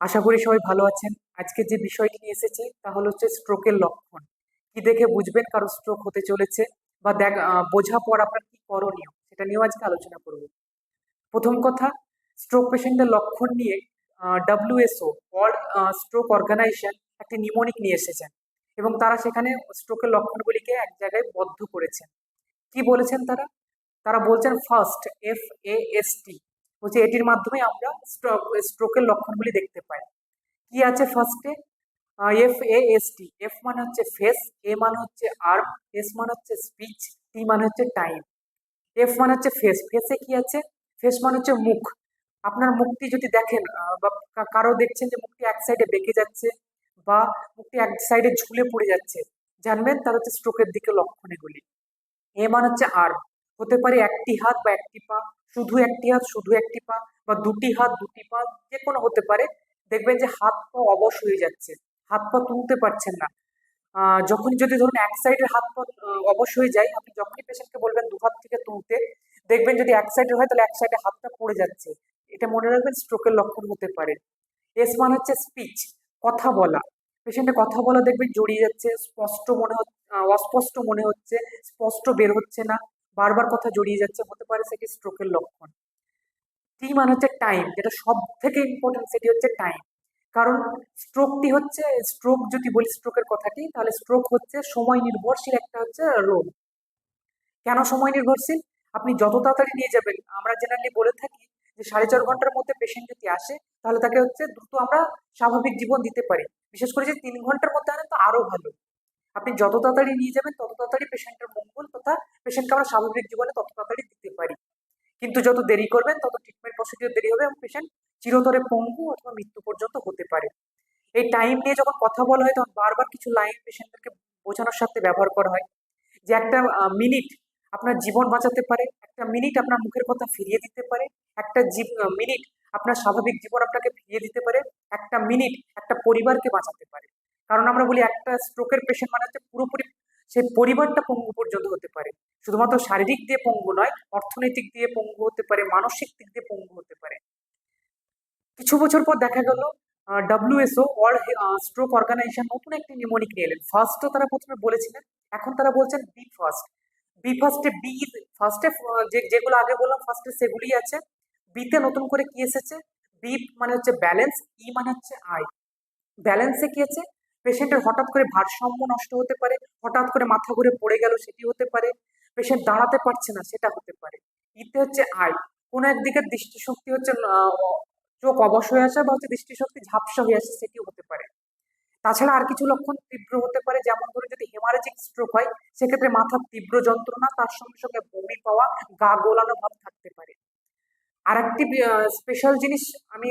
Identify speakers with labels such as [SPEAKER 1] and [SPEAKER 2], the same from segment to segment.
[SPEAKER 1] আশা করি সবাই ভালো আছেন। আজকে যে বিষয়টি নিয়ে এসেছি তা হলো হচ্ছে স্ট্রোকের লক্ষণ। কি দেখে বুঝবেন কারও স্ট্রোক হতে চলেছে বা দেখ বোঝা পর আপনার কি করণীয় সেটা নিয়েও আজকে আলোচনা করব। প্রথম কথা স্ট্রোক পেশেন্টদের লক্ষণ নিয়ে ডাব্লিউএসও ওয়ার্ল্ড স্ট্রোক অর্গানাইজেশন একটি নিমোনিক নিয়ে এসেছেন এবং তারা সেখানে স্ট্রোকের লক্ষণগুলিকে এক জায়গায় বদ্ধ করেছেন। কি বলেছেন তারা? তারা বলছেন first F A S T বলছে, এটির মাধ্যমে আমরা স্ট্রোক, স্ট্রোকের লক্ষণগুলি দেখতে পাই। কি আছে ফার্স্টে F A S T F মানে হচ্ছে ফেস এ মানে হচ্ছে আর্ম এস মানে হচ্ছে স্পিচ টি মানে হচ্ছে টাইম এফ মানে হচ্ছে ফেস ফেসে কি আছে? ফেস মানে হচ্ছে মুখ। আপনার মুখটি যদি দেখেন বা কারও দেখছেন যে মুখটি এক সাইডে বেঁকে যাচ্ছে, বা মুখটি এক সাইডে ঝুলে পড়ে যাচ্ছে, জানবেন তার হচ্ছে স্ট্রোকের দিকে লক্ষণ এগুলি এ মানে হচ্ছে আর্ম হতে পারে একটি হাত বা একটি পা শুধু একটি হাত, শুধু একটি পা বা দুটি হাত, দুটি পা যে কোনো হতে পারে। দেখবেন যে হাত পা অবশ হয়ে যাচ্ছে, হাত পা তুলতে পারছেন না। যখন যদি ধরুন এক সাইডের হাত পা অবশ হয়ে যায়, আপনি যখনই পেশেন্টকে বলবেন দু হাত থেকে তুলতে, দেখবেন যদি এক সাইডের হয় তাহলে এক সাইডে হাতটা পড়ে যাচ্ছে। এটা মনে রাখবেন স্ট্রোকের লক্ষণ হতে পারে। এস মানে হচ্ছে স্পিচ কথা বলা। পেশেন্টে কথা বলা দেখবেন জড়িয়ে যাচ্ছে, স্পষ্ট মনে হচ্ছে অস্পষ্ট মনে হচ্ছে, স্পষ্ট বের হচ্ছে না। বারবার কথা জড়িয়ে যাচ্ছে, হতে পারে সেটি স্ট্রোকের লক্ষণ। টি মানে হচ্ছে টাইম যেটা সব থেকে ইম্পর্টেন্ট সেটি হচ্ছে টাইম কারণ স্ট্রোকটি হচ্ছে স্ট্রোক যদি বলি স্ট্রোকের কথাটি, তাহলে স্ট্রোক হচ্ছে সময় নির্ভরশীল একটা হচ্ছে রোগ। কেন সময় নির্ভরশীল? আপনি যত তাড়াতাড়ি নিয়ে যাবেন, আমরা জেনারেলি বলে থাকি যে সাড়ে চার ঘণ্টার মধ্যে পেশেন্ট যদি আসে, তাহলে তাকে হচ্ছে দ্রুত আমরা স্বাভাবিক জীবন দিতে পারি। বিশেষ করে যে তিন ঘণ্টার মধ্যে আনেন তো আরও ভালো। আপনি যত তাড়াতাড়ি নিয়ে যাবেন, তত তাড়াতাড়ি পেশেন্টের পেশেন্টকে আমরা স্বাভাবিক জীবনে তত তাড়াতাড়ি দিতে পারি। কিন্তু যত দেরি করবেন, তত ট্রিটমেন্ট প্রসিডিওর দেরি হবে এবং পেশেন্ট চিরতরে পঙ্গু অথবা মৃত্যু পর্যন্ত হতে পারে। এই টাইম নিয়ে যখন কথা বলা হয়, তখন বারবার কিছু লাইন পেশেন্টদেরকে বোঝানোর সাথে ব্যবহার করা হয় যে একটা মিনিট আপনার জীবন বাঁচাতে পারে, একটা মিনিট আপনার মুখের কথা ফিরিয়ে দিতে পারে, একটা মিনিট আপনার স্বাভাবিক জীবন আপনাকে ফিরিয়ে দিতে পারে, একটা মিনিট একটা পরিবারকে বাঁচাতে পারে। কারণ আমরা বলি একটা স্ট্রোকের পেশেন্ট মানে হচ্ছে পুরোপুরি সেই পরিবারটা পঙ্গু পর্যন্ত হতে পারে। শুধুমাত্র শারীরিক দিয়ে পঙ্গু নয়, অর্থনৈতিক দিয়ে পঙ্গু হতে পারে, মানসিক দিক দিয়ে পঙ্গু হতে পারে। কিছু বছর পর দেখা গেল ডাব্লিউএসও ওয়ার্ল্ড স্ট্রোক অর্গানাইজেশন নতুন একটি নিউমোনিক নিয়ে এলেন। ফার্স্টও তারা প্রথমে বলেছিলেন, এখন তারা বলছেন বি ফার্স্ট বি ফার্স্টে বি ফার্স্টে যেগুলো আগে বললাম ফার্স্টে সেগুলি আছে। বিতে নতুন করে কি এসেছে? বি মানে হচ্ছে ব্যালেন্স ই মানে হচ্ছে আই ব্যালেন্সে কি আছে? পেশেন্টের হঠাৎ করে ভারসাম্য নষ্ট হতে পারে, হঠাৎ করে মাথা ঘুরে পড়ে গেল সেটি হতে পারে। পেশেন্ট দাঁড়াতে পারছে না, সেটা হতে পারে। ইতে হচ্ছে আই কোনো একদিকে দৃষ্টিশক্তি হচ্ছে চোখ অবশ হয়ে আসা বা হচ্ছে দৃষ্টিশক্তি ঝাপসা হয়ে আসে, সেটিও হতে পারে। তাছাড়া আর কিছু লক্ষণ তীব্র হতে পারে, যেমন ধরুন যদি হেমারেজিক স্ট্রোক হয়, সেক্ষেত্রে মাথার তীব্র যন্ত্রণা, তার সঙ্গে সঙ্গে বমি পাওয়া, গা গোলানো ভাব থাকতে পারে। আর একটি স্পেশাল জিনিস আমি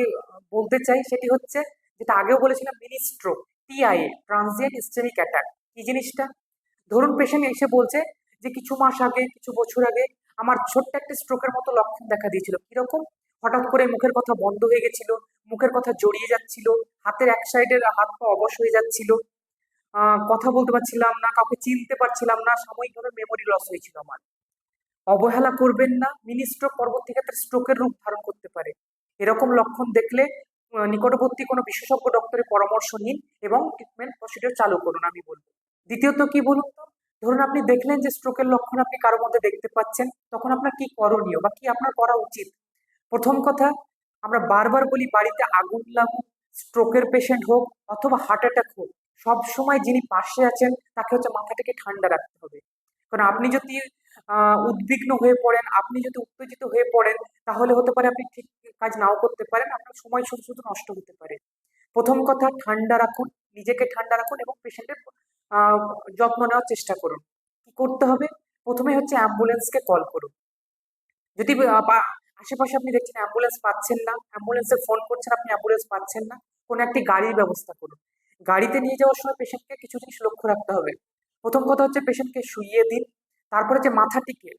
[SPEAKER 1] বলতে চাই, সেটি হচ্ছে, যেটা আগেও বলেছিলাম mini stroke TIA transient ischemic attack কি জিনিসটা? ধরুন পেশেন্ট এসে বলছে যে কিছু মাস আগে, কিছু বছর আগে আমার ছোট্ট একটা স্ট্রোকের মতো লক্ষণ দেখা দিয়েছিল। কীরকম? হঠাৎ করে মুখের কথা বন্ধ হয়ে গেছিল, মুখের কথা জড়িয়ে যাচ্ছিল, হাতের এক সাইডের হাত পা অবশ হয়ে যাচ্ছিল। কথা বলতে পারছিলাম না, কাউকে চিনতে পারছিলাম না সাময়িকভাবে মেমোরি লস হয়েছিল আমার। অবহেলা করবেন না মিনি স্ট্রোক পরবর্তী ক্ষেত্রে স্ট্রোকের রূপ ধারণ করতে পারে। এরকম লক্ষণ দেখলে নিকটবর্তী কোনো বিশেষজ্ঞ ডক্টরের পরামর্শ নিন এবং ট্রিটমেন্ট প্রসিডিওর চালু করুন, আমি বলব। দ্বিতীয়ত কি বলুন তো? ধরুন আপনি দেখলেন যে স্ট্রোকের লক্ষণ আপনি কারোর মধ্যে দেখতে পাচ্ছেন, তখন আপনার কি করণীয় বা কি আপনার করা উচিত? প্রথম কথা, আমরা বারবার বলি বাড়িতে আগুন লাগুক স্ট্রোকের পেশেন্ট হোক অথবা হার্ট অ্যাটাক হোক, সব সময় যিনি পাশে আছেন, তাকে হচ্ছে মাথাটাকে ঠান্ডা রাখতে হবে। কারণ আপনি যদি উদ্বিগ্ন হয়ে পড়েন, আপনি যদি উত্তেজিত হয়ে পড়েন, তাহলে হতে পারে আপনি ঠিক কাজ নাও করতে পারেন, আপনার সময় শুধু শুধু নষ্ট হতে পারে। প্রথম কথা, ঠান্ডা রাখুন, নিজেকে ঠান্ডা রাখুন এবং পেশেন্টের যত্ন নেওয়ার চেষ্টা করুন। কি করতে হবে? প্রথমে হচ্ছে অ্যাম্বুলেন্সকে কল করুন। যদি আশেপাশে আপনি দেখছেন অ্যাম্বুলেন্স পাচ্ছেন না অ্যাম্বুলেন্সে ফোন করছেন, আপনি অ্যাম্বুলেন্স পাচ্ছেন না, কোনো একটি গাড়ির ব্যবস্থা করুন। গাড়িতে নিয়ে যাওয়ার সময় পেশেন্টকে কিছু জিনিস লক্ষ্য রাখতে হবে। প্রথম কথা হচ্ছে পেশেন্টকে শুইয়ে দিন, তারপরে যে মাথাটিকে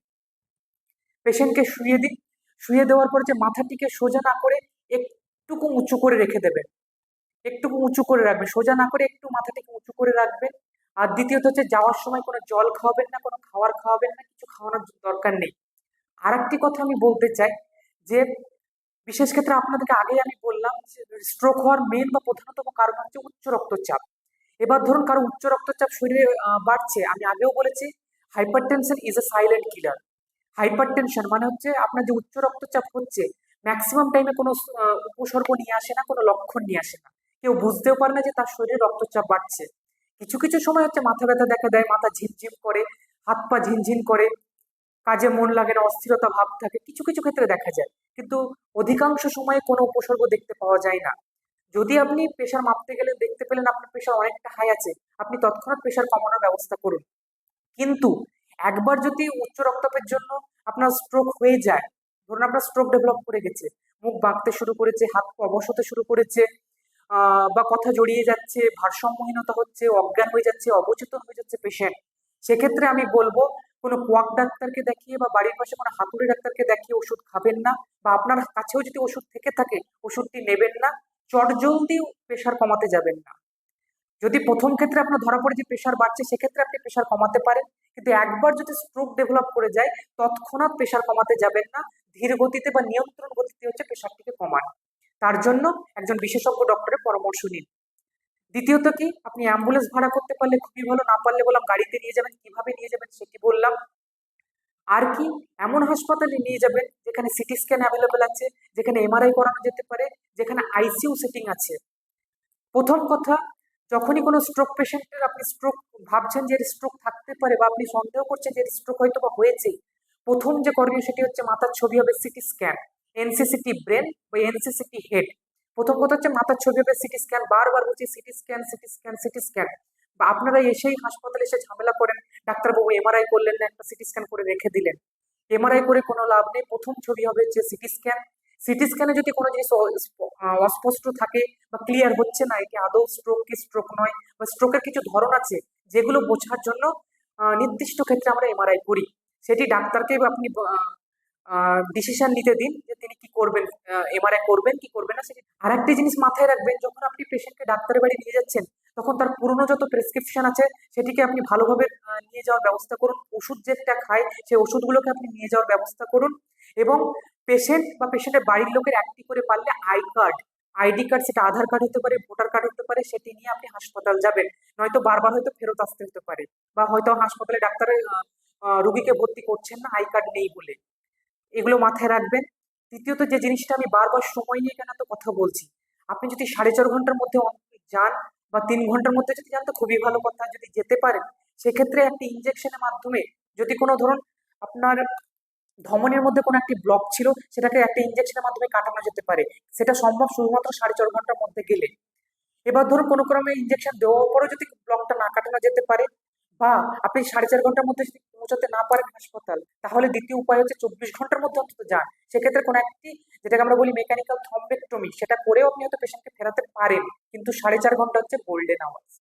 [SPEAKER 1] পেশেন্টকে শুইয়ে দিন শুয়ে দেওয়ার পর যে মাথাটিকে সোজা না করে একটুকু উঁচু করে রেখে দেবেন। একটুকু উঁচু করে রাখবেন, সোজা না করে একটু মাথাটিকে উঁচু করে রাখবেন। আর দ্বিতীয়ত হচ্ছে যাওয়ার সময় কোনো জল খাওয়াবেন না, কোনো খাবার খাওয়াবেন না, কিছু খাওয়ানোর দরকার নেই। আর একটি কথা আমি বলতে চাই, যে বিশেষ ক্ষেত্রে আপনাদেরকে আগেই আমি বললাম যে স্ট্রোক হওয়ার মেন বা প্রধানতম কারণ হচ্ছে উচ্চ রক্তচাপ। এবার ধরুন কারও উচ্চ রক্তচাপ শরীরে বাড়ছে, আমি আগেও বলেছি hypertension is a silent killer hypertension মানে হচ্ছে আপনার যে উচ্চ রক্তচাপ হচ্ছে ম্যাক্সিমাম টাইমে কোনো উপসর্গ নিয়ে আসে না, কোনো লক্ষণ নিয়ে আসে না। কেউ বুঝতেও পারে না যে তার শরীরে রক্তচাপ বাড়ছে। কিছু কিছু সময় হচ্ছে মাথা ব্যথা দেখা দেয়, মাথা ঝিমঝিম করে, হাত পা ঝিনঝিন করে, কাজে মন লাগে না, অস্থিরতা ভাব থাকে, কিছু কিছু ক্ষেত্রে দেখা যায়। কিন্তু অধিকাংশ সময়ে কোনো উপসর্গ দেখতে পাওয়া যায় না। যদি আপনি প্রেশার মাপতে গেলে দেখতে পেলেন আপনার প্রেশার অনেকটা হাই আছে, আপনি তৎক্ষণাৎ প্রেশার কমানোর ব্যবস্থা করুন। কিন্তু একবার যদি উচ্চ রক্তচাপের জন্য আপনার স্ট্রোক হয়ে যায়, ধরুন আপনার স্ট্রোক ডেভেলপ করে গেছে, মুখ বাঁকতে শুরু করেছে, হাত অবশ হতে শুরু করেছে বা কথা জড়িয়ে যাচ্ছে, ভারসাম্যহীনতা হচ্ছে, অজ্ঞান হয়ে যাচ্ছে, অবচেতন হয়ে যাচ্ছে পেশেন্ট সেক্ষেত্রে আমি বলব, কোনো কোয়াক ডাক্তারকে দেখিয়ে বা বাড়ির পাশে কোনো হাতুড়ি ডাক্তারকে দেখিয়ে ওষুধ খাবেন না বা আপনার কাছেও যদি ওষুধ থেকে থাকে, ওষুধটি নেবেন না চটজলদি প্রেশার কমাতে যাবেন না। যদি প্রথম ক্ষেত্রে আপনার ধরা পড়ে যে প্রেশার বাড়ছে, সেক্ষেত্রে আপনি প্রেশার কমাতে পারেন, কিন্তু একবার যদি স্ট্রোক ডেভেলপ করে যায়, তৎক্ষণাৎ প্রেশার কমাতে যাবেন না ধীর গতিতে বা নিয়ন্ত্রণ গতিতে হচ্ছে প্রেশারটিকে কমান। তার জন্য একজন বিশেষজ্ঞ ডক্টরের পরামর্শ নিন। দ্বিতীয়ত কি, আপনি অ্যাম্বুলেন্স ভাড়া করতে পারলে খুবই ভালো, না পারলে বললাম গাড়িতে নিয়ে যাবেন, কীভাবে নিয়ে যাবেন সেটি বললাম। আর কি, এমন হাসপাতালে নিয়ে যাবেন যেখানে সিটি স্ক্যান অ্যাভেলেবেল আছে, যেখানে এমআরআই করানো যেতে পারে, যেখানে আইসিইউ সেটিং আছে। প্রথম কথা, যখনই কোনো স্ট্রোক পেশেন্টের আপনি স্ট্রোক ভাবছেন যে স্ট্রোক থাকতে পারে বা আপনি সন্দেহ করছেন যে স্ট্রোক হয়তো বা হয়েছে প্রথম যে করণীয় সেটি হচ্ছে মাথার ছবি হবে সিটি স্ক্যান এনসিসিটি ব্রেন বা এনসিসিটি হেড। প্রথম কথা হচ্ছে মাথার ছবি হবে সিটি স্ক্যান, বারবার বলছি CT scan CT scan CT scan. বা আপনারা এসেই হাসপাতালে এসে ঝামেলা করেন, ডাক্তারবাবু এমআরআই করলেন না, একটা সিটি স্ক্যান করে রেখে দিলেন। এমআরআই করে কোনো লাভ নেই, প্রথম ছবি হবে হচ্ছে সিটি স্ক্যান। সিটি স্ক্যানে যদি কোনো জিনিস অস্পষ্ট থাকে বা ক্লিয়ার হচ্ছে না, এটি আদৌ স্ট্রোক কি স্ট্রোক নয় বা স্ট্রোকের কিছু ধরন আছে, যেগুলো বোঝার জন্য নির্দিষ্ট ক্ষেত্রে আমরা এমআরআই করি। সেটি ডাক্তারকে আপনি ডিসিশন নিতে দিন যে তিনি কি করবেন এমআরআই করবেন, কি করবেন না, সেটি আর একটি জিনিস মাথায় রাখবেন, যখন আপনি পেশেন্টকে ডাক্তারের বাড়ি নিয়ে যাচ্ছেন, তখন তার পুরনো যত প্রেসক্রিপশন আছে, সেটিকে আপনি ভালোভাবে নিয়ে যাওয়ার ব্যবস্থা করুন। ওষুধ যেটা খায়, সেই ওষুধগুলোকে আপনি নিয়ে যাওয়ার ব্যবস্থা করুন এবং পেশেন্ট বা পেশেন্টের বাড়ির লোকের একটি করে পারলে আই কার্ড আইডি কার্ড সেটা আধার কার্ড হতে পারে, ভোটার কার্ড হতে পারে, সেটি নিয়ে আপনি হাসপাতাল যাবেন। নয়তো বারবার হয়তো ফেরত আসতে হতে পারে বা হয়তো হাসপাতালে ডাক্তারের রুগীকে ভর্তি করছেন না আই কার্ড নেই বলে। এগুলো মাথায় রাখবেন। তৃতীয়ত যে জিনিসটা আমি বারবার সময় নিয়ে কেন তো কথা বলছি, আপনি যদি সাড়ে চার ঘণ্টার মধ্যে যান বা তিন ঘণ্টার মধ্যে যদি যান তো খুবই ভালো কথা, যদি যেতে পারেন, সেক্ষেত্রে একটি ইনজেকশনের মাধ্যমে যদি কোনো ধরুন আপনার ধমনের মধ্যে কোনো একটি ব্লক ছিল, সেটাকে একটা ইনজেকশনের মাধ্যমে কাটানো যেতে পারে। সেটা সম্ভব শুধুমাত্র সাড়ে চার ঘণ্টার মধ্যে গেলে। এবার ধরুন কোনো ক্রমে ইনজেকশন দেওয়ার পরেও যদি ব্লকটা না কাটানো যেতে পারে বা আপনি সাড়ে চার ঘণ্টার মধ্যে যদি পৌঁছাতে না পারেন হাসপাতাল, তাহলে দ্বিতীয় উপায় হচ্ছে চব্বিশ ঘণ্টার মধ্যে অন্তত যান। সেক্ষেত্রে কোনো একটি, যেটাকে আমরা বলি মেকানিক্যাল থম্বেক্টমি সেটা করেও আপনি হয়তো পেশেন্টকে ফেরাতে পারেন, কিন্তু সাড়ে চার ঘণ্টা হচ্ছে গোল্ডেন আওয়ার্স